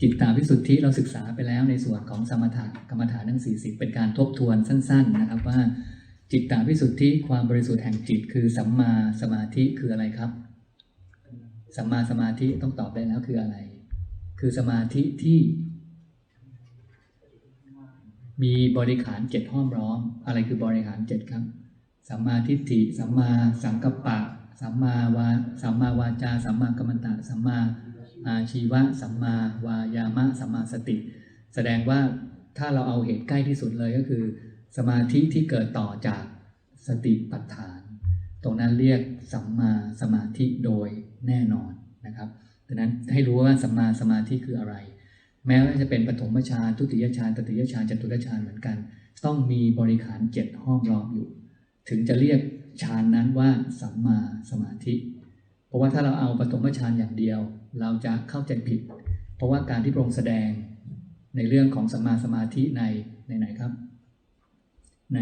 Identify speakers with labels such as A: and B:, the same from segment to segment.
A: จิตตาวิสุทธิเราศึกษาไปแล้วในส่วนของสมถะกรรมฐานทั้ง 40 เป็นการทบทวนสั้น ๆ นะครับว่า จิตตาวิสุทธิความบริสุทธิ์แห่งจิต คือสัมมาสมาธิคืออะไรครับ สัมมาสมาธิต้องตอบได้แล้วคืออะไร คือสมาธิที่ มีบริขารเจ็ดห้อมล้อม อะไรคือบริขารเจ็ดครับ สัมมาทิฏฐิ สัมมาสังกัปปะ สัมมาวาสัมมาวาจา สัมมากัมมันตะ สัมมา อาชีวะสัมมาวายามะสัมมาสติ แสดงว่าถ้าเราเอาเหตุใกล้ที่สุดเลยก็คือ สมาธิที่เกิดต่อจากสติปัฏฐาน ตรงนั้นเรียกสัมมาสมาธิโดยแน่นอนนะครับดังนั้นให้รู้ว่าสัมมาสมาธิคืออะไร แม้ว่าจะเป็นปฐมฌานทุติยฌานตติยฌานจตุตฌานเหมือนกัน ต้องมีบริขารเจ็ดห้อมล้อมอยู่ ถึงจะเรียกฌานนั้นว่าสัมมาสมาธิ ราะว่าถ้าเราเอาปฐมฌานอย่างเดียว เราจะเข้าใจผิด เพราะว่าการที่พระองค์แสดงในเรื่องของสัมมาสมาธิในในไหนครับ ใน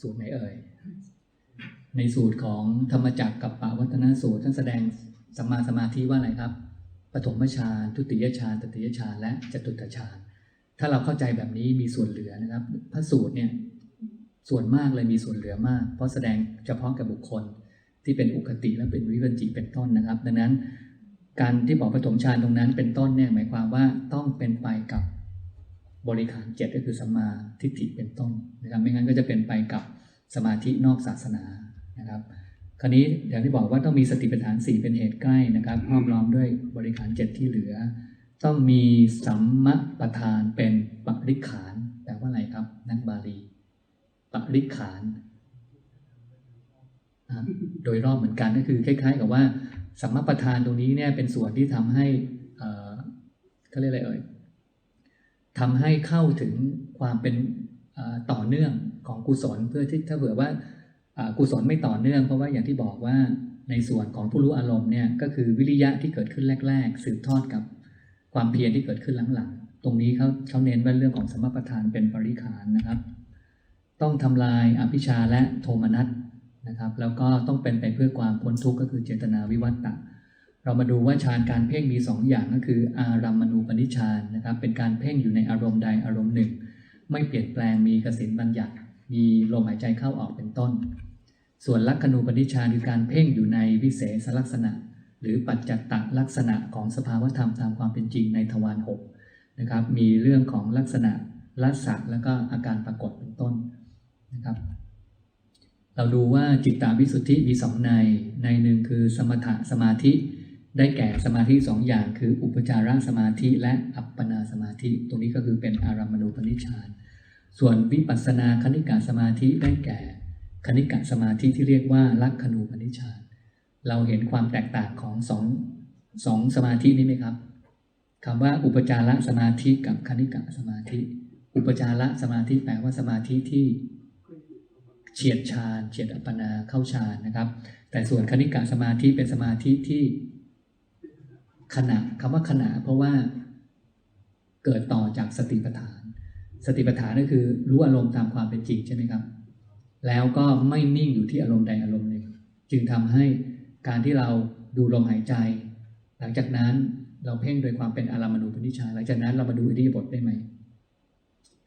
A: สูตรไหนเอ่ยในสูตรของธรรมจักรกับปวัฒนสูตรท่านแสดงสัมมาสมาธิว่าอะไรครับปฐมฌานทุติยฌานตติยฌานและจตุตฌานถ้าเราเข้าใจแบบนี้มีส่วนเหลือนะครับ พระสูตรเนี่ยส่วนมากเลยมีส่วนเหลือมาก เพราะแสดงเฉพาะกับบุคคล ที่เป็นอุคติและเป็นวิวัจิเป็นต้นนะครับ ดังนั้น การที่บอกปฐมฌานตรงนั้นเป็นต้นเนี่ยหมายความว่าต้องเป็นไปกับบริขารเจ็ดก็คือสัมมาทิฏฐิเป็นต้นนะครับไม่งั้นก็จะเป็นไปกับสมาธินอกศาสนานะครับ คราวนี้อย่างที่บอกว่าต้องมีสติปัฏฐานสี่เป็นเหตุใกล้นะครับห้อมล้อมด้วยบริขารเจ็ดที่เหลือ ต้องมีสัมมประธานเป็นปริขารแปลว่าอะไรครับ นักบาลีปริขาร โดยรอบเหมือนกันก็คือคล้ายๆ กับว่าสัมมาประธานตรงนี้เนี่ยเป็นส่วนที่ทำให้เขาเรียกอะไรเอ่ยทำให้เข้าถึงความเป็นต่อเนื่องของกุศลเพื่อที่ถ้าเผื่อว่ากุศลไม่ต่อเนื่อง เพราะว่าอย่างที่บอกว่าในส่วนของผู้รู้อารมณ์เนี่ยก็คือวิริยะที่เกิดขึ้นแรก ๆ สืบทอดกับความเพียรที่เกิดขึ้นหลังๆ ตรงนี้เขาเขาเน้นว่าเรื่องของสมประธานเป็นปริขารนะครับ ต้องทำลายอภิชาและโทมนัส นะครับ แล้วก็ต้องเป็นไปเพื่อความพ้นทุกข์ก็คือเจตนาวิวัตตะเรามาดูว่าฌานการเพ่งมี 2ออย่างก็คือ อารัมมณูปนิชฌานนะครับ เป็นการเพ่งอยู่ในอารมณ์ใดอารมณ์หนึ่ง ไม่เปลี่ยนแปลงมีกสินบัญญัติ มีลมหายใจเข้าออกเป็นต้น ส่วนลักขณูปนิชฌานคือการเพ่งอยู่ในวิเศษลักษณะ หรือปัจจัตตลักษณะของสภาวธรรมตามความเป็นจริงในทวารหกนะครับ มีเรื่องของลักษณะลักษณะแล้วก็อาการปรากฏเป็นต้นนะครับ เราดูว่าจิตตาวิสุทธิมีสองใน ในหนึ่งคือสมถะสมาธิ ได้แก่สมาธิสองอย่างคือ อุปจารสมาธิและอัปปนาสมาธิ ตรงนี้ก็คือเป็นอารัมมณูปนิชฌานส่วนวิปัสสนาคณิกาสมาธิได้แก่คณิกะสมาธิที่เรียกว่าลักขณูปนิชฌานเราเห็นความแตกต่างของสองสองสมาธินี้ไหมครับคำว่าอุปจารสมาธิกับคณิกะสมาธิ อุปจารสมาธิแปลว่าสมาธิที่ เฉียดฌานเฉียดอัปปนาเข้าฌานนะครับ แต่ส่วนคณิกะสมาธิเป็นสมาธิที่ขณะคำว่าขณะเพราะว่าเกิดต่อจากสติปัฏฐาน สติปัฏฐานก็คือรู้อารมณ์ตามความเป็นจริงใช่ไหมครับ แล้วก็ไม่นิ่งอยู่ที่อารมณ์ใดอารมณ์หนึ่ง จึงทำให้การที่เราดูลมหายใจ หลังจากนั้นเราเพ่งโดยความเป็นอารามณูปนิชฌานหลังจากนั้นเรามาดูอิริยาบถได้ไหม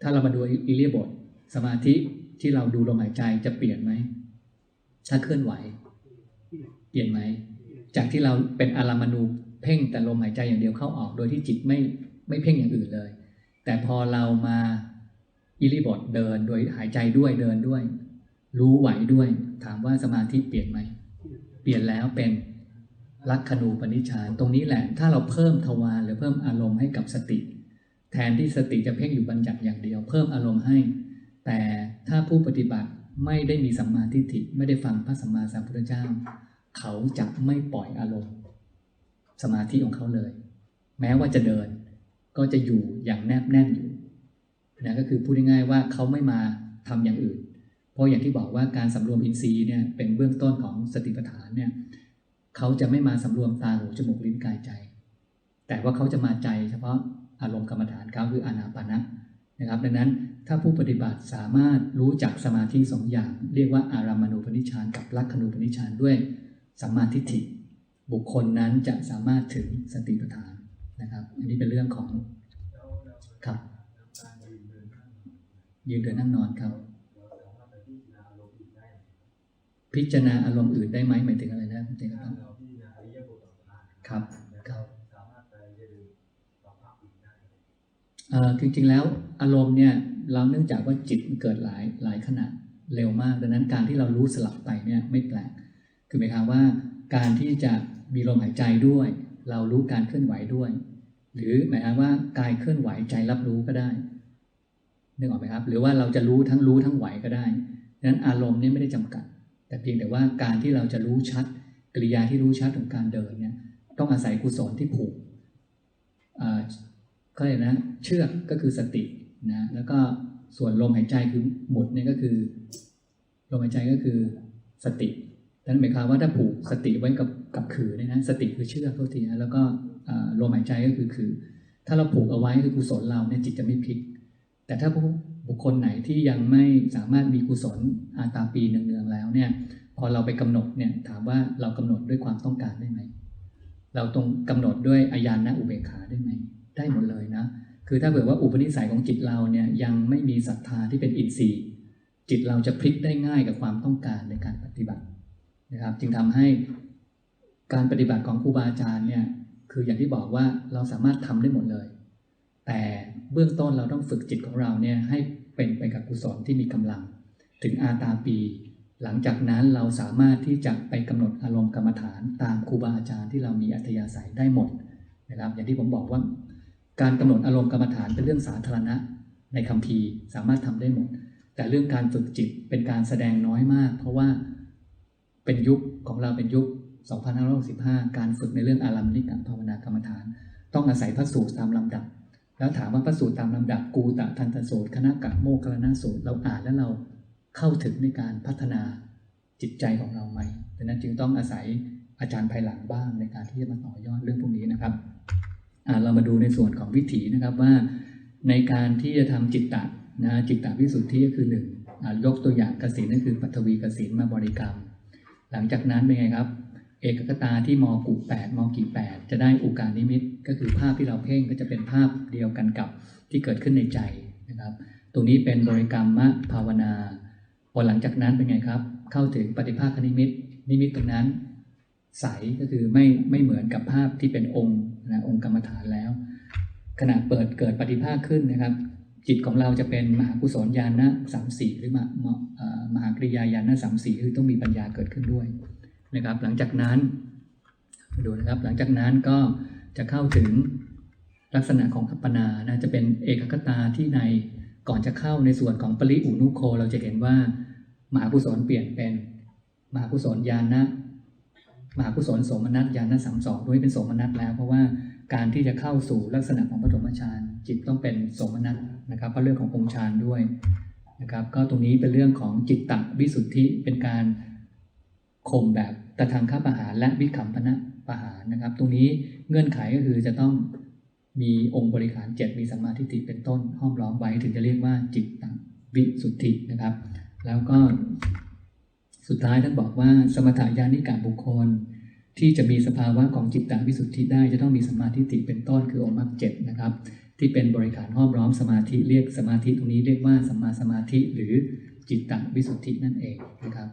A: ถ้าเรามาดูอิริยาบถสมาธิ ที่เราดูลมหายใจจะเปลี่ยนไหม ถ้าเคลื่อนไหว เปลี่ยนไหม จากที่เราเป็นอารามณูเพ่งแต่ลมหายใจอย่างเดียวเข้าออก โดยที่จิตไม่ไม่เพ่งอย่างอื่นเลย แต่พอเรามาอิริบถเดินโดยหายใจด้วยเดินด้วย รู้ไหวด้วย ถามว่าสมาธิเปลี่ยนไหม เปลี่ยนแล้วเป็นลักขณูปนิชานตรงนี้แหละ ถ้าเราเพิ่มทวารหรือเพิ่มอารมณ์ให้กับสติ แทนที่สติจะเพ่งอยู่บัญญัติอย่างเดียว เพิ่มอารมณ์ให้ แต่ ถ้าผู้ปฏิบัติไม่ได้มีสัมมาทิฏฐิไม่ได้ฟังพระสัมมาสัมพุทธเจ้า เขาจะไม่ปล่อยอารมณ์ สมาธิของเขาเลย แม้ว่าจะเดินก็จะอยู่อย่างแนบแน่นอยู่นะก็คือพูดง่ายๆว่าเขาไม่มาทำอย่างอื่น เพราะอย่างที่บอกว่าการสำรวมอินทรีย์เนี่ยเป็นเบื้องต้นของสติปัฏฐานเนี่ยเขาจะไม่มาสำรวมตาหูจมูกลิ้นกายใจ แต่ว่าเขาจะมาใจเฉพาะอารมณ์กรรมฐานเขาคืออานาปานะนะครับ ดังนั้น ถ้าผู้ปฏิบัติสามารถรู้จักสมาธิสองอย่าง เรียกว่าอารามณูปนิชานกับลักขณูปนิชานด้วยสัมมาทิฏฐิ บุคคลนั้นจะสามารถถึงสติปัฏฐานนะครับ อันนี้เป็นเรื่องของครับยืนเดินนั่งนอนครับ พิจารณาอารมณ์อื่นได้ไหมหมายถึงอะไรนะคุณเต้ครับครับครับเอ่อ จริงๆแล้วอารมณ์เนี่ยเราเนื่องจากว่าจิตมันเกิดหลายหลายขณะเร็วมาก ดังนั้นการที่เรารู้สลับไปเนี่ยไม่แปลก คือหมายความว่าการที่จะมีลมหายใจด้วย เรารู้การเคลื่อนไหวด้วย หรือหมายความว่ากายเคลื่อนไหวใจรับรู้ก็ได้นึกออกไหมครับ หรือว่าเราจะรู้ทั้งรู้ทั้งไหวก็ได้ดังนั้นอารมณ์เนี่ยไม่ได้จำกัด แต่เพียงแต่ว่าการที่เราจะรู้ชัดกริยาที่รู้ชัดของการเดินเนี่ยต้องอาศัยกุศลที่ผูกอ่า ก็เลยนะเชือกก็คือสตินะแล้วก็ส่วนลมหายใจคือหมุดเนี่ยก็คือลมหายใจก็คือสติดังนั้นหมายความว่าถ้าผูกสติไว้กับกับขือเนี่ยนะสติคือเชือกโทษทีนะแล้วก็ลมหายใจก็คือขือ ถ้าเราผูกเอาไว้คือกุศลเราเนี่ยจิตจะไม่พลิก แต่ถ้าบุคคลไหนที่ยังไม่สามารถมีกุศลอาตาปีเนืองๆแล้วเนี่ย พอเราไปกำหนดเนี่ยถามว่าเรากำหนดด้วยความต้องการได้ไหมเราตรงกำหนดด้วยอาญาณอุเบกขาได้ไหม ได้หมดเลยนะ คือถ้าเกิดว่าอุปนิสัยของจิตเราเนี่ยยังไม่มีศรัทธาที่เป็นอินทรีย์ จิตเราจะพลิกได้ง่ายกับความต้องการในการปฏิบัตินะครับ จึงทำให้การปฏิบัติของครูบาอาจารย์เนี่ยคืออย่างที่บอกว่าเราสามารถทำได้หมดเลย แต่เบื้องต้นเราต้องฝึกจิตของเราเนี่ยให้เป็นไปกับกุศลที่มีกำลัง ถึงอาตาปี หลังจากนั้นเราสามารถที่จะไปกำหนดอารมณ์กรรมฐานตามครูบาอาจารย์ที่เรามีอัธยาศัยได้หมดนะครับอย่างที่ผมบอกว่า การกำหนดอารมณ์กรรมฐานเป็นเรื่องสาธารณะ ในคัมภีร์สามารถทำได้หมด แต่เรื่องการฝึกจิตเป็นการแสดงน้อยมาก เพราะว่าเป็นยุคของเราเป็นยุค 2565 การฝึกในเรื่องอารามนิกภาวนากรรมฐาน ต้องอาศัยพระสูตรตามลำดับ แล้วถามว่าพระสูตรตามลำดับกูตะทันตสูตรคณะกะโมคคลนาสูตรเราอ่านแล้วเราเข้าถึงในการพัฒนาจิตใจของเราไหมดังนั้นจึงต้องอาศัยอาจารย์ภายหลังบ้างในการที่จะมาต่อยอดเรื่องพวกนี้นะครับ เรามาดูในส่วนของวิถีนะครับว่าในการที่จะทำจิตตะนะจิตตะวิสุทธิก็คือหนึ่งยกตัวอย่างกสินนั่นคือปัทวีกสินมาบริกรรม หลังจากนั้นเป็นไงครับ เอกคตาที่มกุแปดมกีแปดจะได้อุการนิมิตก็คือภาพที่เราเพ่งก็จะเป็นภาพเดียวกันกับที่เกิดขึ้นในใจนะครับ ตรงนี้เป็นบริกรรมะภาวนาพอหลังจากนั้นเป็นไงครับ เข้าถึงปฏิภาคนิมิตนิมิตตรงนั้น ใสก็คือไม่ไม่เหมือนกับภาพที่เป็นองค์ นะองค์กรรมฐานแล้ว ขณะเปิดเกิดปฏิภาคขึ้นนะครับ จิตของเราจะเป็นมหากุศลญาณสามสี่หรือมหามหากริยาญาณสามสี่คือต้องมีปัญญาเกิดขึ้นด้วยนะครับ หลังจากนั้นดูนะครับหลังจากนั้นก็จะเข้าถึงลักษณะของอัปปนานะจะเป็นเอกคตาที่ในก่อนจะเข้าในส่วนของปริอุนุโค เราจะเห็นว่ามหากุศลเปลี่ยนเป็นมหากุศลญาณะ มหากุศลโสมนัสญาณสามสองด้วยเป็นโสมนัสแล้ว เพราะว่าการที่จะเข้าสู่ลักษณะของปฐมฌานจิตต้องเป็นโสมนัสนะครับเพราะเรื่องขององค์ฌานด้วยนะครับ ก็ตรงนี้เป็นเรื่องของจิตตวิสุทธิเป็นการข่มแบบตะทางข้าประหารและวิคัมพนะประหารนะครับ ตรงนี้เงื่อนไขก็คือจะต้องมีองค์บริขารเจ็ดมีสัมมาทิฏฐิเป็นต้นห้อมล้อมไว้ถึงจะเรียกว่าจิตตวิสุทธินะครับ แล้วก็สุดท้ายท่านบอกว่าสมถายานิกาบุคคล ที่จะมีสภาวะของจิตตวิสุทธิได้ จะต้องมีสมาทิฏฐิเป็นต้นคือองค์มรรคเจ็ดนะครับ ที่เป็นบริการห้อมล้อมสมาธิเรียกสมาธิตรงนี้เรียกว่าสัมมาสมาธิหรือจิตตวิสุทธินั่นเองนะครับ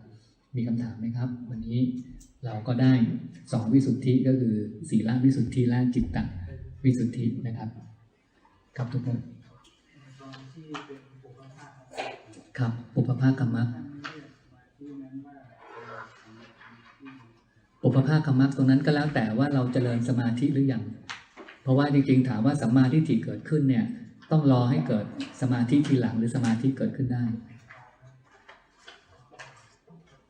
A: มีคำถามไหมครับ วันนี้เราก็ได้สองวิสุทธิก็คือศีลวิสุทธิและจิตตวิสุทธินะครับครับทุกคนครับปุพพากรรมะ
B: ท่านเรียกสมาธินั้นว่า
A: ปุพพากรรมะตรงนั้นก็แล้วแต่ว่าเราจเจริญสมาธิหรือยัง เพราะว่าจริงๆถามว่าสัมมาทิฏฐิเกิดขึ้นเนี่ย ต้องรอให้เกิดสมาธิทีหลังหรือสมาธิเกิดขึ้นได้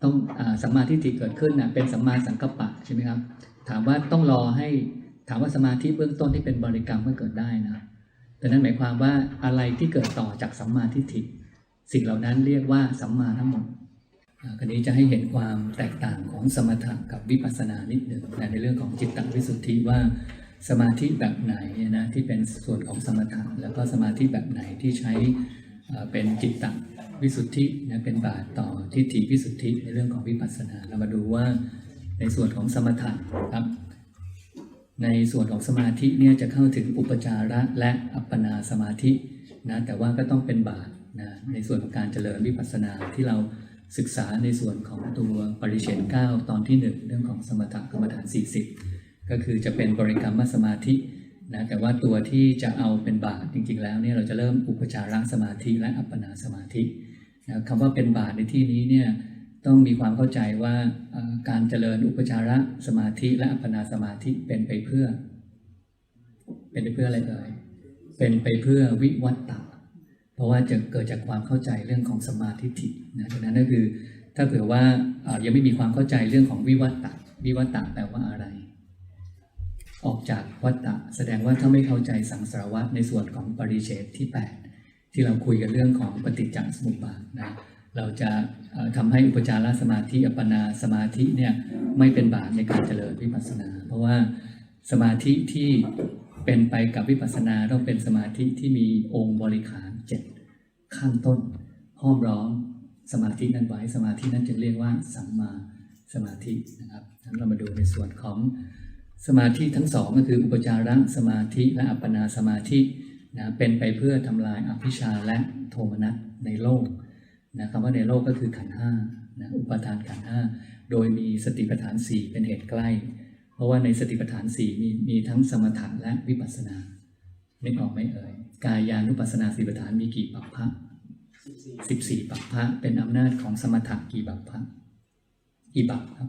A: ต้องอสัมมาทิฏฐิเกิดขึ้นน่ะเป็นสัมมาสังกัปปะใช่ไหมครับ ถามว่าต้องรอให้ถามว่าสมาธิเบื้องต้นที่เป็นบริกรรมก็เกิดได้นะแต่นั้นหมายความว่าอะไรที่เกิดต่อจากสัมมาทิฏฐิสิ่งเหล่านั้นเรียกว่าสัมมาทั้งหมด คราวนี้จะให้เห็นความแตกต่างของสมถะกับวิปัสสนานิดหนึ่งในเรื่องของจิตตวิสุทธิว่าสมาธิแบบไหนนะที่เป็นส่วนของสมถะแล้วก็สมาธิแบบไหนที่ใช้เป็นจิตตวิสุทธินะเป็นบาตต่อทิฏฐิวิสุทธิในเรื่องของวิปัสสนาเรามาดูว่าในส่วนของสมถะครับ ในส่วนของสมาธิเนี่ยจะเข้าถึงอุปจาระและอัปปนาสมาธินะแต่ว่าก็ต้องเป็นบาทนะในส่วนของการเจริญวิปัสสนาที่เรา ศึกษาในส่วนของตัวปริเชน9 ตอนที่ 1 เรื่องของสมถกรรมฐาน 40 ก็คือจะเป็นบริกรรมสมาธินะแต่ว่าตัวที่จะเอาเป็นบาทจริง ๆ แล้วเนี่ยเราจะเริ่มอุปจาระสมาธิและอัปปนาสมาธินะคำว่าเป็นบาทในที่นี้เนี่ยต้องมีความเข้าใจว่าการเจริญอุปจาระสมาธิและอัปปนาสมาธิเป็นไปเพื่อ เป็นไปเพื่ออะไรเอ่ยเป็นไปเพื่อวิวัตตะเพ ราะว่าจะเกิดจากความเข้าใจเรื่องของสมาธิฐินะดังนั้นก็คือ ถ้าเผื่อว่ายังไม่มีความเข้าใจเรื่องของวิวัตตะวิวัตตะแปลว่าอะไร ออกจากวัตตะแสดงว่าถ้าไม่เข้าใจสังสารวัตในส่วนของปริเฉดที่ 8 ที่เราคุยกันเรื่องของปฏิจจสมุปบาทนะเราจะเอ่อทำให้อุปจารสมาธิอัปปนาสมาธิเนี่ยไม่เป็นบาตในการเจริญวิปัสสนา เพราะว่าสมาธิที่เป็นไปกับวิปัสสนาต้องเป็นสมาธิที่มีองค์บริขารเจ็ด ข้างต้น ห้อมล้อมสมาธินั้นไว้สมาธินั้นจึงเรียกว่าสัมมาสมาธินะครับงั้นเรามาดูในส่วนของสมาธิทั้งสองก็คืออุปจารสมาธิและอัปปนาสมาธินะเป็นไปเพื่อทำลายอภิชาและโทมนัสในโลกนะคำว่าในโลกก็คือขันห้านะอุปทานขันห้าโดยมีสติปัฏฐานสี่เป็นเหตุใกล้ เพราะว่าในสติปัฏฐานสี่มีมีทั้งสมถะและวิปัสสนานึกออกไหมเอ่ย กายานุปัสสนาสติปัฏฐานมีกี่ปัปพะสิบสี่ปัปพะเป็นอำนาจของสมถะกี่ปัปพะกี่ปัปครับ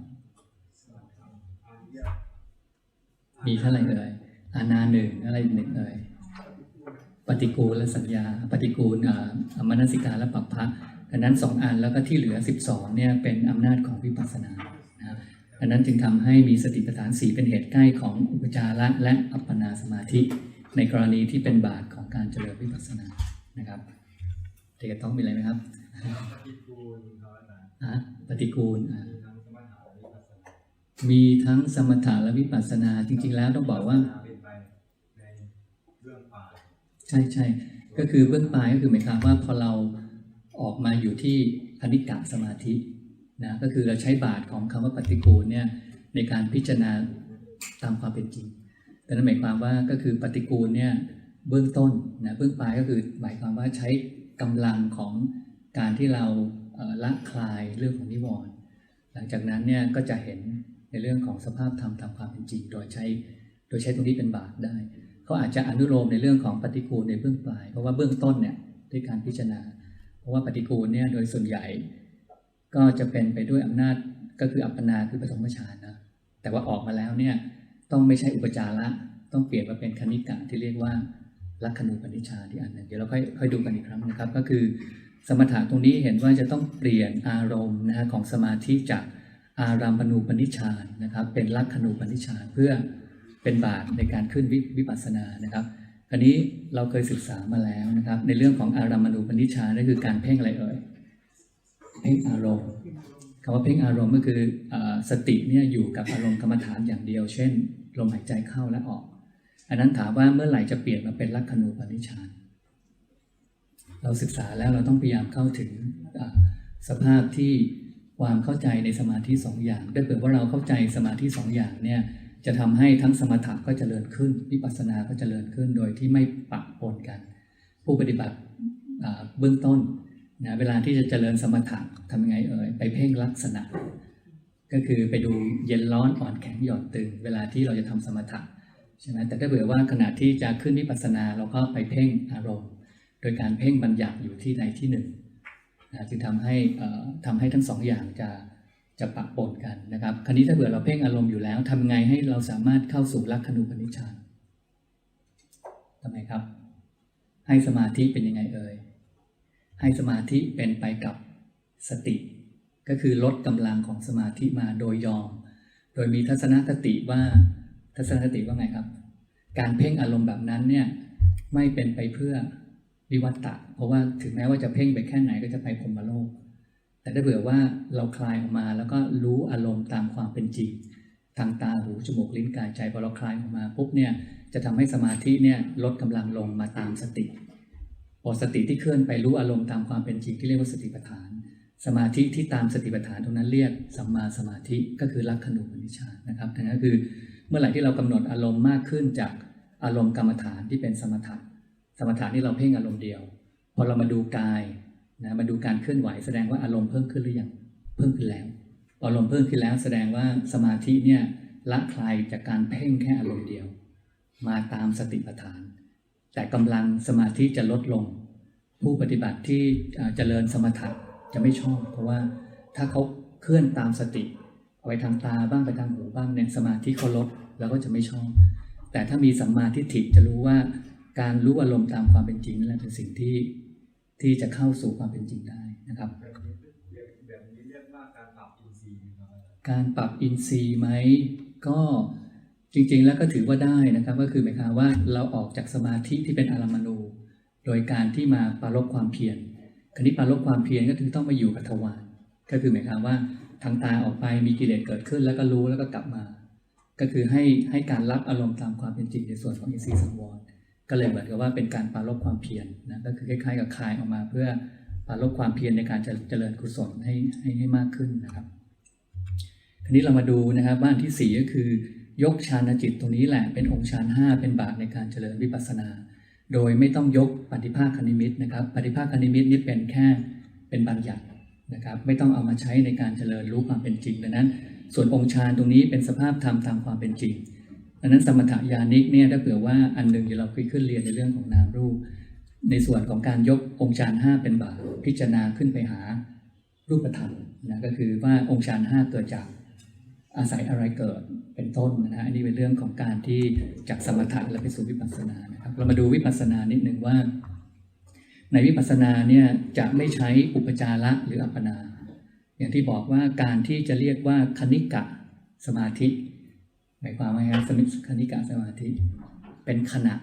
A: มีเท่าไหร่เอ่ยอานาหนึ่งอะไรหนึ่งเอ่ยปฏิกูลและสัญญา ปฏิกูลอ่ามนสิการและปัปพะดังนั้นสองอันแล้วก็ที่เหลือ12เนี่ยเป็นอำนาจของวิปัสสนานะดังนั้นจึงทำให้มีสติปัฏฐานสี่เป็นเหตุใกล้ของอุปจาระและอัปปนาสมาธิ ในกรณีที่เป็นบาทของ การเจริญวิปัสสนานะครับเด็กต้องมีอะไรไหมครับ
B: ปฏิกูลเขาอาจารย์
A: อะปฏิกูลอะ
B: มีทั้งสมถะและวิปัสสนา
A: มีทั้งสมถะและวิปัสสนาจริง ๆ แล้วต้องบอกว่า
B: เป็นไปในเรื่องป่า
A: ใช่ใช่ก็คือเบื้องปลายก็คือหมายความว่าพอเราออกมาอยู่ที่คณิกะสมาธินะก็คือเราใช้บาทของคำว่าปฏิกูลเนี่ยในการพิจารณาตามความเป็นจริง แต่นั่นหมายความว่าก็คือปฏิกูลเนี่ย เบื้องต้นนะเบื้องปลายก็คือหมายความว่าใช้กำลังของการที่เราละคลายเรื่องของนิวรณ์หลังจากนั้นเนี่ยก็จะเห็นในเรื่องของสภาพธรรมตามความเป็นจริง โดยใช้โดยใช้ตรงนี้เป็นบาทได้เขาอาจจะอนุโลมในเรื่องของปฏิกูลในเบื้องปลาย เพราะว่าเบื้องต้นเนี่ยด้วยการพิจารณา เพราะว่าปฏิกูลเนี่ยโดยส่วนใหญ่ ก็จะเป็นไปด้วยอำนาจก็คืออัปปนาคือปฐมฌานนะแต่ว่าออกมาแล้วเนี่ยต้องไม่ใช่อุปจาระต้องเปลี่ยนมาเป็นคณิกะที่เรียกว่า ลักขณูปนิชฌาที่อันหนึ่งเดี๋ยวเราค่อยค่อยดูกันอีกครั้งนะครับ ก็คือสมถะตรงนี้เห็นว่าจะต้องเปลี่ยนอารมณ์นะฮะของสมาธิจากอารามปณูปนิชฌานนะครับ เป็นลักขณูปนิชฌานเพื่อเป็นบาตในการขึ้นวิวปัสสนานะครับอันนี้เราเคยศึกษามาแล้วนะครับ ในเรื่องของอารามณูปนิชฌานนั่นคือการเพ่งอะไรเอ่ยเพ่งอารมณ์คำว่าเพ่งอารมณ์ก็คืออสติเนี่ยอยู่กับอารมณ์กรรมฐานอย่างเดียว เช่นลมหายใจเข้าและออก อันนั้นถามว่าเมื่อไหร่จะเปลี่ยนมาเป็นลักขณูปนิชานเราศึกษาแล้วเราต้องพยายามเข้าถึงสภาพที่ความเข้าใจในสมาธิสองอย่างถ้าเกิดว่าเราเข้าใจสมาธิสองอย่างเนี่ยจะทำให้ทั้งสมถะก็เจริญขึ้นวิปัสสนาก็เจริญขึ้นโดยที่ไม่ปะปนกัน ผู้ปฏิบัติเบื้องต้นนะเวลาที่จะเจริญสมถะทำยังไงเอ่ยไปเพ่งลักษณะ ก็คือไปดูเย็นร้อนอ่อนแข็งหย่อนตึง เวลาที่เราจะทำสมถะ ใช่ไหมแต่ถ้าเผื่อว่าขณะที่จะขึ้นวิปัสสนาเราก็ไปเพ่งอารมณ์ โดยการเพ่งบัญญัติอยู่ที่ใดที่หนึ่งนะจึงทำให้เอ่อทำให้ทั้งสองอย่างจะจะปะปนกันนะครับคราวนี้ถ้าเผื่อเราเพ่งอารมณ์อยู่แล้วทำไงให้เราสามารถเข้าสู่ลักขณูปนิชฌานทำไมครับ ให้สมาธิเป็นยังไงเอ่ยให้สมาธิเป็นไปกับสติ ก็คือลดกำลังของสมาธิมาโดยยอม โดยมีทัศนคติว่า ทัศนคติว่าไงครับ การเพ่งอารมณ์แบบนั้นเนี่ยไม่เป็นไปเพื่อวิวัตตะ เพราะว่าถึงแม้ว่าจะเพ่งไปแค่ไหนก็จะไปพรหมโลก แต่ถ้าเผื่อว่าเราคลายออกมาแล้วก็รู้อารมณ์ตามความเป็นจริงทางตาหูจมูกลิ้นกายใจพอเราคลายออกมาปุ๊บเนี่ยจะทำให้สมาธิเนี่ยลดกำลังลงมาตามสติพอสติที่เคลื่อนไปรู้อารมณ์ตามความเป็นจริงที่เรียกว่าสติปัฏฐาน สมาธิที่ตามสติปัฏฐานตรงนั้นเรียกสัมมาสมาธิก็คือลักขณูปนิชฌานนะครับนั่นก็คือ มื่อไหร่ที่เรากำหนดอารมณ์มากขึ้นจากอารมณ์กรรมฐานที่เป็นสมถะสมถะนี่เราเพ่งอารมณ์เดียว พอเรามาดูกายนะมาดูการเคลื่อนไหวแสดงว่าอารมณ์เพิ่มขึ้นหรือยังเพิ่มขึ้นแล้วอารมณ์เพิ่มขึ้นแล้วแสดงว่าสมาธิเนี่ยละคลายจากการเพ่งแค่อารมณ์เดียว มาตามสติปัฏฐาน แต่กำลังสมาธิจะลดลง ผู้ปฏิบัติที่เจริญสมถะจะไม่ชอบ เพราะว่าถ้าเขาเคลื่อนตามสติไปทางตาบ้างไปทางหูบ้างเนี่ยสมาธิเขาลด เราก็จะไม่ชอบ แต่ถ้ามีสัมมาทิฏฐิจะรู้ว่าการรู้อารมณ์ตามความเป็นจริงนั่นแหละเป็นสิ่งที่ที่จะเข้าสู่ความเป็นจริงได้นะครับ
B: แบบนี้เรียกแบบนี้เรียกว่าการปรับอินทรีย์ครับอาจารย์
A: การปรับอินทรีย์ไหมก็จริงๆแล้วก็ถือว่าได้นะครับ ก็คือหมายความว่าเราออกจากสมาธิที่เป็นอารามณูโดยการที่มาปรารบความเพียรคราวนี้ปรารบความเพียรก็คือต้องมาอยู่กับทวารก็คือหมายความว่าทางตาออกไปมีกิเลสเกิดขึ้นแล้วก็รู้แล้วก็กลับมา ก็คือให้ให้การรับอารมณ์ตามความเป็นจริงในส่วนของอินทรีย์สังวรก็เลยเหมือนกับว่าเป็นการปรารบความเพียรนะก็คือคล้ายๆกับคลายออกมา เพื่อปรารบความเพียรในการจะเจริญกุศลให้ให้ให้มากขึ้นนะครับทีนี้เรามาดูนะครับว่านที่สี่ก็คือยกฌานจิตตรงนี้แหละเป็นองค์ฌานห้าเป็นบาตในการเจริญวิปัสสนา โดยไม่ต้องยกปฏิภาคคณิมิตนะครับปฏิภาคคณิมิตนี่เป็นแค่เป็นบัญญัตินะครับไม่ต้องเอามาใช้ในการเจริญรู้ความเป็นจริงดังนั้น ส่วนองค์ฌานตรงนี้เป็นสภาพธรรมตามความเป็นจริงดังนั้นสมถญาณิกเนี่ยถ้าเผื่อว่าอันหนึ่งเดี๋ยวเราคุยขึ้นเรียนในเรื่องของนามรูป ในส่วนของการยกองค์ฌานห้าเป็นบาตพิจารณาขึ้นไปหารูปธรรมนะก็คือว่าองค์ฌานห้าเกิดจากอาศัยอะไรเกิดเป็นต้นนะฮะอันนี้เป็นเรื่องของการที่จากสมถะแล้วไปสู่วิปัสสนานะครับเรามาดูวิปัสสนานิดหนึ่งว่า ในวิปัสสนาเนี่ยจะไม่ใช้อุปจาระหรืออัปปนา อย่างที่บอกว่าการที่จะเรียกว่าคณิกะสมาธิหมายความว่าไงครับสมิคณิกะสมาธิ เป็นขณะ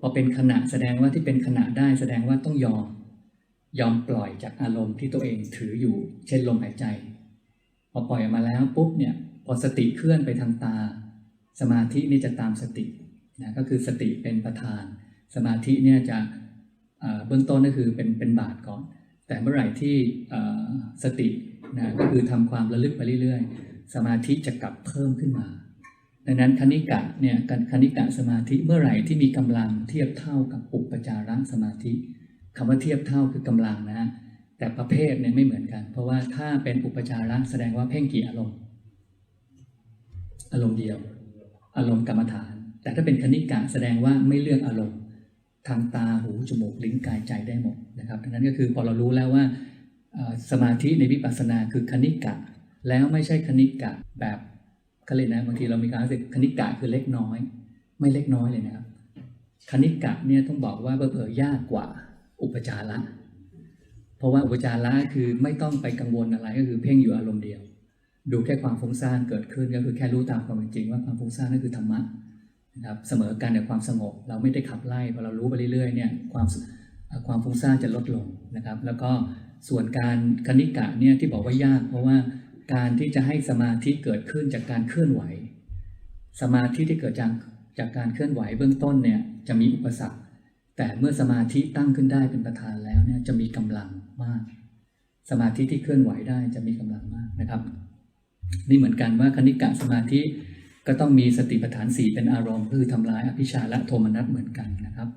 A: พอเป็นขณะแสดงว่าที่เป็นขณะได้แสดงว่าต้องยอม ยอมปล่อยจากอารมณ์ที่ตัวเองถืออยู่ เช่นลมหายใจ พอปล่อยออกมาแล้วปุ๊บเนี่ยพอสติเคลื่อนไปทางตา สมาธินี่จะตามสตินะก็คือสติเป็นประธาน สมาธิเนี่ยจะเอ่อเบื้องต้นก็คือเป็นเป็นบาทก่อน แต่เมื่อไหร่ที่สตินะก็คือทำความระลึกไปเรื่อยๆ สมาธิจะกลับเพิ่มขึ้นมา ดังนั้นคณิกะเนี่ยการคณิกะสมาธิเมื่อไหร่ที่มีกำลังเทียบเท่ากับอุปจาระสมาธิคำว่าเทียบเท่าคือกำลังนะฮะแต่ประเภทเนี่ยไม่เหมือนกัน เพราะว่าถ้าเป็นอุปจาระแสดงว่าเพ่งกี่อารมณ์ อารมณ์เดียว อารมณ์กรรมฐาน แต่ถ้าเป็นคณิกะแสดงว่าไม่เลือกอารมณ์ ทางตาหูจมูกลิ้นกายใจได้หมดนะครับดังนั้นก็คือพอเรารู้แล้วว่าสมาธิในวิปัสสนาคือคณิกะ แล้วไม่ใช่คณิกะแบบเขาเลยกนะบางทีเรามีการรู้สึกคณิกะคือเล็กน้อย ไม่เล็กน้อยเลยนะครับ คณิกะเนี่ยต้องบอกว่าเผลอๆยากกว่าอุปจาระเพราะว่าอุปจาระคือไม่ต้องไปกังวลอะไรก็คือเพ่งอยู่อารมณ์เดียว ดูแค่ความฟุ้งซ่านเกิดขึ้นก็คือแค่รู้ตามความเป็นจริงว่าความฟุ้งซ่านนั่นคือธรรมะ นะครับเสมอกันกับความสงบ เราไม่ได้ขับไล่พอเรารู้ไปเรื่อยๆเนี่ยความความฟุ้งซ่านจะลดลงนะครับ แล้วก็ส่วนการคณิกะเนี่ยที่บอกว่ายาก เพราะว่าการที่จะให้สมาธิเกิดขึ้นจากการเคลื่อนไหว สมาธิที่เกิดจากจากการเคลื่อนไหวเบื้องต้นเนี่ยจะมีอุปสรรค แต่เมื่อสมาธิตั้งขึ้นได้เป็นประธานแล้วเนี่ยจะมีกำลังมาก สมาธิที่เคลื่อนไหวได้จะมีกำลังมากนะครับ นี่เหมือนกันว่าคณิกะสมาธิ ก็ต้องมีสติปัฏฐานสี่เป็นอารมณ์คือทำลายอภิชาและโทมนัสเหมือนกันนะครับ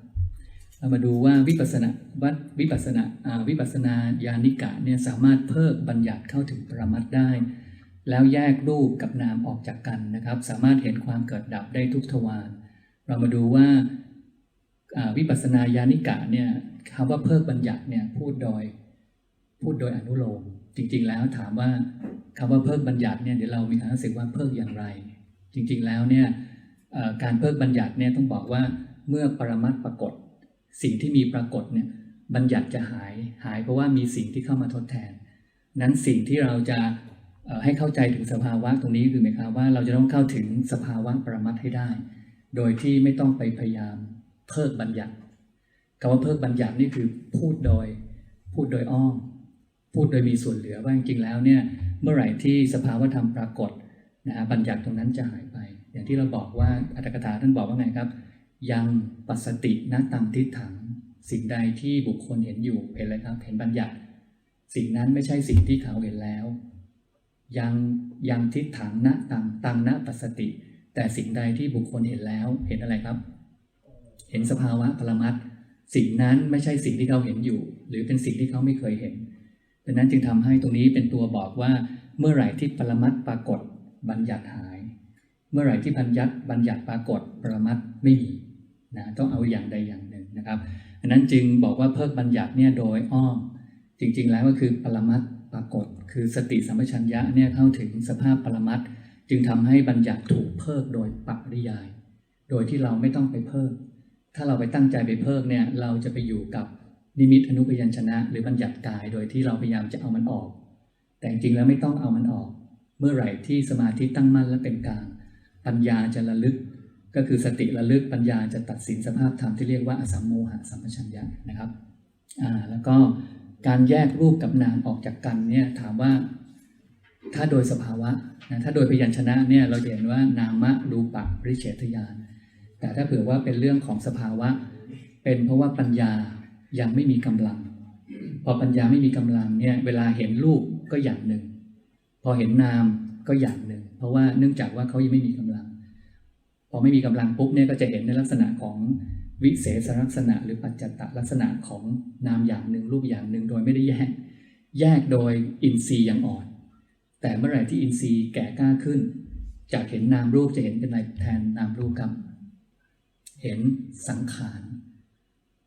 A: เรามาดูว่าวิปัสสนาวัดวิปัสสนาวิปัสนาญาณิกะเนี่ยสามารถเพิกบัญญัติเข้าถึงปรมัตได้ แล้วแยกรูปกับนามออกจากกันนะครับ สามารถเห็นความเกิดดับได้ทุกทวารเรามาดูว่าวิปัสสนาญาณิกะเนี่ยคำว่าเพิกบัญญัติเนี่ยพูดโดยพูดโดยอนุโลมจริง ๆ แล้วถามว่าคำว่าเพิกบัญญัติเนี่ยเดี๋ยวเรามีความรู้สึกว่าเพิกอย่างไร จริงๆแล้วเนี่ยการเพิกบัญญัติเนี่ยต้องบอกว่าเมื่อปรมัตปรากฏ สิ่งที่มีปรากฏเนี่ยบัญญัติจะหายหายเพราะว่ามีสิ่งที่เข้ามาทดแทน นั้นสิ่งที่เราจะให้เข้าใจถึงสภาวะตรงนี้คือหมายความว่าเราจะต้องเข้าถึงสภาวะปรมัตให้ได้ โดยที่ไม่ต้องไปพยายามเพิกบัญญัติคำว่าเพิกบัญญัตินี่คือพูดโดยพูดโดยอ้อมพูดโดยมีส่วนเหลือว่าจริงๆแล้วเนี่ยเมื่อไหร่ที่สภาวะธรรมปรากฏ นะฮะบัญญัติตรงนั้นจะหายไป อย่างที่เราบอกว่าอัตถกถาท่านบอกว่าไงครับ ยังปัสสตินะตังทิฏฐังสิ่งใดที่บุคคลเห็นอยู่เห็นอะไรครับ เห็นบัญญัติ สิ่งนั้นไม่ใช่สิ่งที่เขาเห็นแล้ว ยังยังทิฏฐังนะตังตังนะปัสสติ แต่สิ่งใดที่บุคคลเห็นแล้ว เห็นอะไรครับ เห็นสภาวะปรมัตสิ่งนั้นไม่ใช่สิ่งที่เขาเห็นอยู่ หรือเป็นสิ่งที่เขาไม่เคยเห็นดังนั้นจึงทำให้ตรงนี้เป็นตัวบอกว่าเมื่อไหร่ที่ปรมัตปรากฏ บัญญัติหาย เมื่อไหร่ที่บัญญัติบัญญัติปรากฏปรมัตถ์ไม่มีนะต้องเอาอย่างใดอย่างหนึ่งนะครับดังนั้นจึงบอกว่าเพิกบัญญัติเนี่ยโดยอ้อม จริง ๆ แล้วก็คือปรมัตถ์ปรากฏ คือสติสัมปชัญญะเนี่ยเข้าถึงสภาพปรมัตถ์จึงทำให้บัญญัติถูกเพิกโดยปริยาย โดยที่เราไม่ต้องไปเพิกถ้าเราไปตั้งใจไปเพิกเนี่ยเราจะไปอยู่กับนิมิตอนุพยัญชนะ หรือบัญญัติกายโดยที่เราพยายามจะเอามันออก แต่จริงๆแล้วไม่ต้องเอามันออก เมื่อไหร่ที่สมาธิตั้งมั่นและเป็นกลางปัญญาจะระลึก ก็คือสติระลึกปัญญาจะตัดสินสภาพธรรมที่เรียกว่าอสัมโมหะสัมปชัญญะนะครับอ่าแล้วก็การแยกรูปกับนามออกจากกันเนี่ยถามว่าถ้าโดยสภาวะนะถ้าโดยพยัญชนะเนี่ยเราเห็นว่านามะรูปะริเฉทญาณแต่ถ้าเผื่อว่าเป็นเรื่องของสภาวะ เป็นเพราะว่าปัญญายังไม่มีกำลัง พอปัญญาไม่มีกำลังเนี่ยเวลาเห็นรูปก็อย่างหนึ่ง พอเห็นนามก็อย่างหนึ่ง เพราะว่าเนื่องจากว่าเขายังไม่มีกำลัง พอไม่มีกำลังปุ๊บเนี่ยก็จะเห็นในลักษณะของวิเศษลักษณะ หรือปัจจตลักษณะของนามอย่างหนึ่งรูปอย่างหนึ่งโดยไม่ได้แยก แยกโดยอินทรีย์อย่างอ่อน แต่เมื่อไหร่ที่อินทรีย์แก่กล้าขึ้น จากเห็นนามรูปจะเห็นเป็นอะไรแทนนามรูปครับ เห็นสังขาร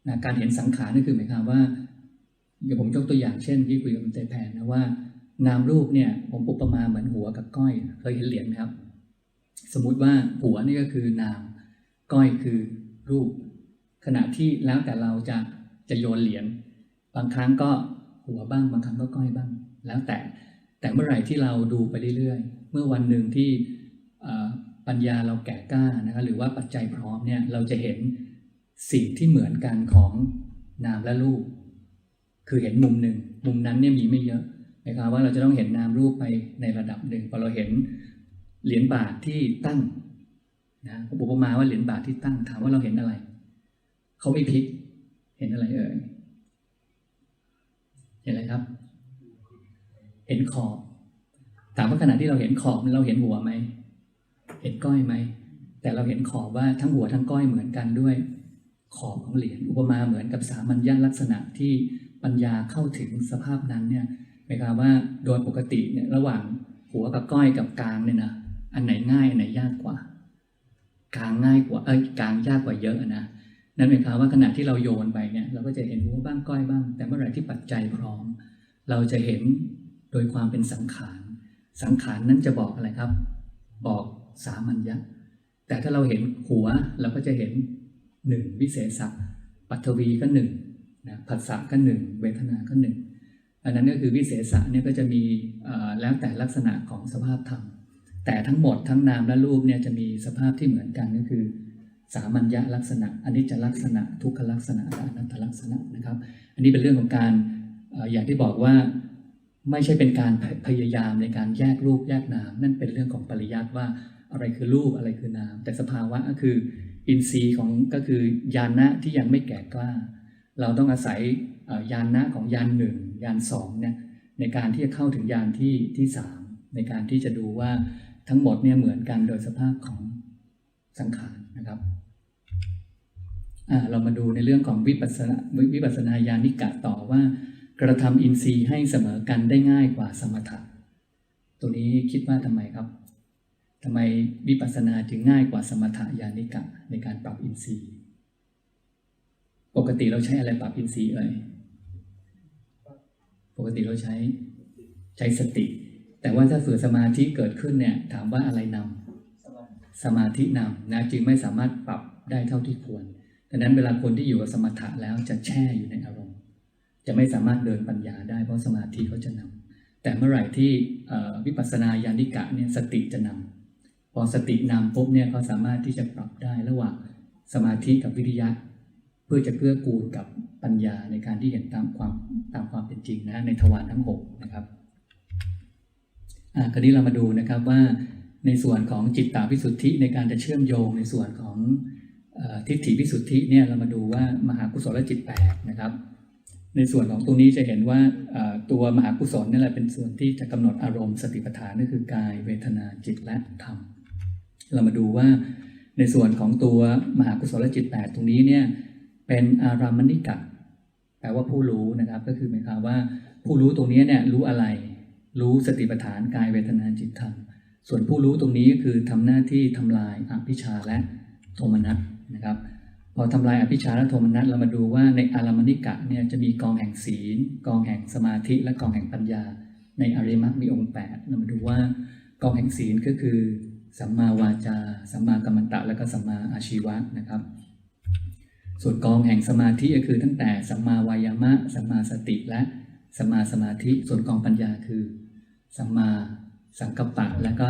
A: นะการเห็นสังขารนี่คือหมายความว่าเดี๋ยวผมยกตัวอย่างเช่นที่คุยกับคุณเตแพนนะว่า นามรูปเนี่ยผมอุปมาเหมือนหัวกับก้อย เคยเห็นเหรียญไหมครับ สมมุติว่าหัวนี่ก็คือนาม ก้อยคือรูป ขณะที่แล้วแต่เราจะจะโยนเหรียญบางครั้งก็หัวบ้าง บางครั้งก็ก้อยบ้าง แล้วแต่แต่เมื่อไหร่ที่เราดูไปเรื่อยๆ เมื่อวันหนึ่งที่ปัญญาเราแก่กล้านะครับหรือว่าปัจจัยพร้อมเนี่ยเราจะเห็นสิ่งที่เหมือนกันของนามและรูป คือเห็นมุมหนึ่ง มุมนั้นเนี่ยมีไม่เยอะ นะครับว่าเราจะต้องเห็นนามรูปไปในระดับหนึ่งพอเราเห็นเหรียญบาทที่ตั้งนะผมอุปมาว่าเหรียญบาทที่ตั้งถามว่าเราเห็นอะไร เขาไม่พลิก เห็นอะไรเอ่ยเห็นอะไรครับ เห็นขอบ ถามว่าขณะที่เราเห็นขอบเราเห็นหัวไหมเห็นก้อยไหมแต่เราเห็นขอบว่าทั้งหัวทั้งก้อยเหมือนกันด้วย ขอบของเหรียญอุปมาเหมือนกับสามัญญลักษณะที่ปัญญาเข้าถึงสภาพนั้นเนี่ย หมายความว่าโดยปกติเนี่ยระหว่างหัวกับก้อยกับกลางเนี่ยนะอันไหนง่ายอันไหนยากกว่ากลางง่ายกว่าเอ้ยกลางยากกว่าเยอะนะนั่นหมายความว่าขณะที่เราโยนไปเนี่ยเราก็จะเห็นหัวบ้างก้อยบ้าง แต่เมื่อไหร่ที่ปัจจัยพร้อม เราจะเห็นโดยความเป็นสังขารสังขารนั้นจะบอกอะไรครับ บอกสามัญญะแต่ถ้าเราเห็นหัวเราก็จะเห็นหนึ่งวิเศษสัปัทวีก็หนึ่งนะผัสสะก็หนึ่งเวทนาก็หนึ่ง อันนั้นก็คือวิเศษสะเนี่ยก็จะมีแล้วแต่ลักษณะของสภาพธรรม แต่ทั้งหมดทั้งนามและรูปเนี่ยจะมีสภาพที่เหมือนกันก็คือ สามัญญลักษณะอนิจจลักษณะ ทุกขลักษณะและอนัตตลักษณะนะครับ อันนี้เป็นเรื่องของการอย่างที่บอกว่าไม่ใช่เป็นการพพยายามในการแยกรูปแยกนาม นั่นเป็นเรื่องของปริยัติว่าอะไรคือรูปอะไรคือนาม แต่สภาวะก็คืออินทรีย์ของก็คือญาณะที่ยังไม่แก่กล้า เราต้องอาศัย เอ่อญาณะของญาณหนึ่งญาณสองเนี่ยในการที่จะเข้าถึงญาณที่ที่สามในการที่จะดูว่าทั้งหมดเนี่ยเหมือนกันโดยสภาพของสังขารนะครับเรามาดูในเรื่องของวิปัสสนาวิปัสสนาญาณิกะต่อว่า กระทำอินทรีย์ให้เสมอกันได้ง่ายกว่าสมถะตัวนี้คิดว่าทำไมครับทำไมวิปัสสนาจึงง่ายกว่าสมถะญาณิกะในการปรับอินทรีย์ ปกติเราใช้อะไรปรับอินทรีย์เอ่ย ปกติเราใช้ใช้สติ แต่ว่าถ้าเสื่อสมาธิเกิดขึ้นเนี่ยถามว่าอะไรนำสมาธินำนะจึงไม่สามารถปรับได้เท่าที่ควรดังนั้นเวลาคนที่อยู่กับสมถะแล้วจะแช่อยู่ในอารมณ์ จะไม่สามารถเดินปัญญาได้เพราะสมาธิเขาจะนำแต่เมื่อไหร่ที่วิปัสสนาญาณิกะเนี่ยสติจะนำพอสตินำปุ๊บเนี่ยเขาสามารถที่จะปรับได้ระหว่างสมาธิกับวิริยะ เพื่อจะเกื้อกูลกับปัญญาในการที่เห็นตามความตามความเป็นจริงนะในทวารทั้งหกนะครับอ่าคราวนี้เรามาดูนะครับว่าในส่วนของจิตตาวิสุทธิในการจะเชื่อมโยงในส่วนของทิฏฐิวิสุทธิเนี่ยเรามาดูว่ามหากุศลจิตแปดนะครับ ในส่วนของตรงนี้จะเห็นว่าตัวมหากุศลนี่แหละเป็นส่วนที่จะกำหนดอารมณ์สติปัฏฐานนั่นคือกายเวทนาจิตและธรรม เรามาดูว่าในส่วนของตัวมหากุศลจิต8ตรงนี้เนี่ย เป็นอารามณิกะแปลว่าผู้รู้นะครับ ก็คือหมายความว่า ผู้รู้ตรงนี้เนี่ยรู้อะไร รู้สติปัฏฐานกายเวทนาจิตธรรม ส่วนผู้รู้ตรงนี้ก็คือทำหน้าที่ทำลายอภิชาและโทมนัสนะครับ พอทำลายอภิชาและโทมนัสเรามาดูว่าในอารามณิกะเนี่ยจะมีกองแห่งศีล กองแห่งสมาธิ และกองแห่งปัญญา ในอริมรรคมีองค์8เรามาดูว่ากองแห่งศีลก็คือสัมมาวาจา สัมมากัมมันตะ และก็สัมมาอาชีวะนะครับ ส่วนกองแห่งสมาธิก็คือตั้งแต่สัมมาวายามะสัมมาสติและสัมมาสมาธิส่วนกองปัญญาคือสัมมาสังกัปปะและก็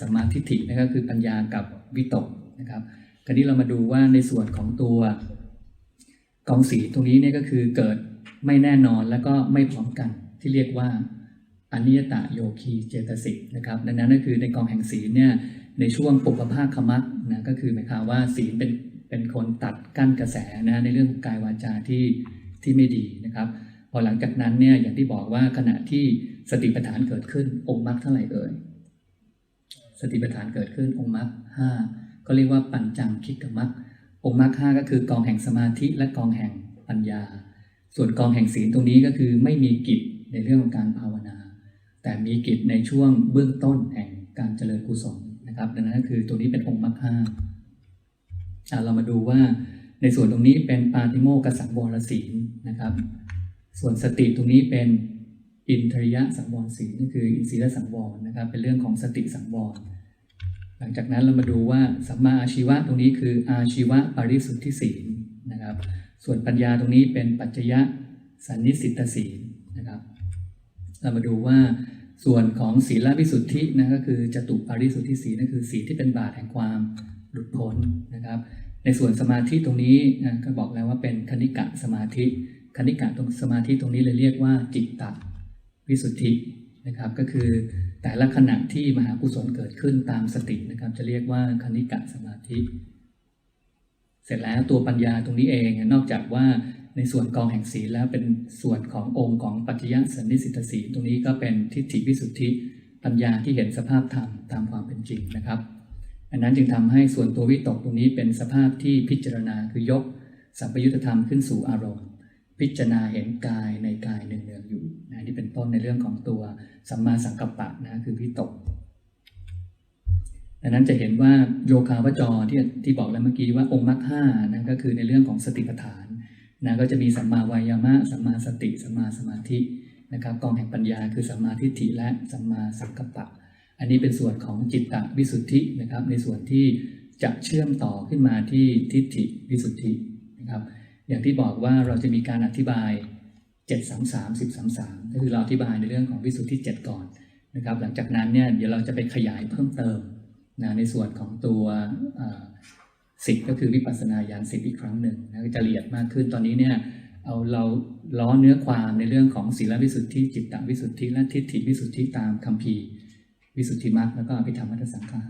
A: สัมมาทิฏฐินั่นก็คือปัญญากับวิตกนะครับคราวนี้เรามาดูว่าในส่วนของตัวกองสีตรงนี้เนี่ยก็คือเกิดไม่แน่นอนแล้วก็ไม่พร้อมกันที่เรียกว่าอนิยตโยคีเจตสิกนะครับดังนั้นก็คือในกองแห่งศีลเนี่ยในช่วงปุพพาคมักนะก็คือหมายความว่าศีลเป็น เป็นคนตัดกั้นกระแสนะในเรื่องของกายวาจาที่ที่ไม่ดีนะครับ พอหลังจากนั้นเนี่ยอย่างที่บอกว่าขณะที่สติปัฏฐานเกิดขึ้นองค์มรรคเท่าไหร่เอ่ยสติปัฏฐานเกิดขึ้นองค์มรรคห้าก็เรียกว่าปัญจังคิกมักองค์มรรคห้าก็คือกองแห่งสมาธิและกองแห่งปัญญา ส่วนกองแห่งศีลตรงนี้ก็คือไม่มีกิจในเรื่องของการภาวนา แต่มีกิจในช่วงเบื้องต้นแห่งการเจริญกุศลนะครับ ดังนั้นก็คือตัวนี้เป็นองค์มรรคห้า เรามาดูว่าในส่วนตรงนี้เป็นปาติโมกสังวรศีลนะครับ ส่วนสติตรงนี้เป็นอินทริยะสังวรศีลนี่คืออินทรียสังวรนะครับ เป็นเรื่องของสติสังวร หลังจากนั้นเรามาดูว่าสัมมาอาชีวะตรงนี้คืออาชีวะปริสุทธิศีลนะครับ ส่วนปัญญาตรงนี้เป็นปัจจยะสันนิสิตศีลนะครับ เรามาดูว่าส่วนของศีลวิสุทธินะก็คือจตุปาริสุทธิศีลนั่นคือศีลที่เป็นบาตแห่งความ หลุดพ้นนะครับ ในส่วนสมาธิตรงนี้นะก็บอกแล้วว่าเป็นคณิกะสมาธิคณิกะตรงสมาธิตรงนี้เลยเรียกว่าจิตตวิสุทธินะครับ ก็คือแต่ละขณะที่มหากุศลเกิดขึ้นตามสตินะครับ จะเรียกว่าคณิกะสมาธิ เสร็จแล้วตัวปัญญาตรงนี้เองนอกจากว่าในส่วนกองแห่งศีลแล้วเป็นส่วนขององค์ของปัจจยสันนิสิตศีลตรงนี้ก็เป็นทิฏฐิวิสุทธิปัญญาที่เห็นสภาพธรรมตามความเป็นจริงนะครับ อันนั้นจึงทำให้ส่วนตัววิตกตรงนี้เป็นสภาพที่พิจารณาคือยกสัมปยุตธรรมขึ้นสู่อารมณ์ พิจารณาเห็นกายในกายเนืองๆอยู่นะนี่เป็นต้นในเรื่องของตัวสัมมาสังกัปปะนะคือวิตกดังนั้นจะเห็นว่าโยคาวจรที่ที่บอกแล้วเมื่อกี้ว่าองค์มรรคห้านะก็คือในเรื่องของสติปัฏฐานนะก็จะมีสัมมาวายามะสัมมาสติสัมมาสมาธินะครับกองแห่งปัญญาคือสัมมาทิฏฐิและสัมมาสังกัปปะ อันนี้เป็นส่วนของจิตตวิสุทธินะครับ ในส่วนที่จะเชื่อมต่อขึ้นมาที่ทิฏฐิวิสุทธินะครับ อย่างที่บอกว่าเราจะมีการอธิบาย 733 1033ก็คือเราอธิบายในเรื่องของวิสุทธิ 7 ก่อนนะครับ หลังจากนั้นเนี่ยเดี๋ยวเราจะไปขยายเพิ่มเติมนะในส่วนของตัวสิบก็คือวิปัสสนาญาณสิบอีกครั้งหนึ่งนะจะละเอียดมากขึ้นตอนนี้เนี่ยเอาเราล้อเนื้อความในเรื่องของศีลวิสุทธิ จิตตวิสุทธิและทิฏฐิวิสุทธิตามคัมภีร์ วิสุทธิมรรคแล้วก็อภิธรรมมัทสังฆา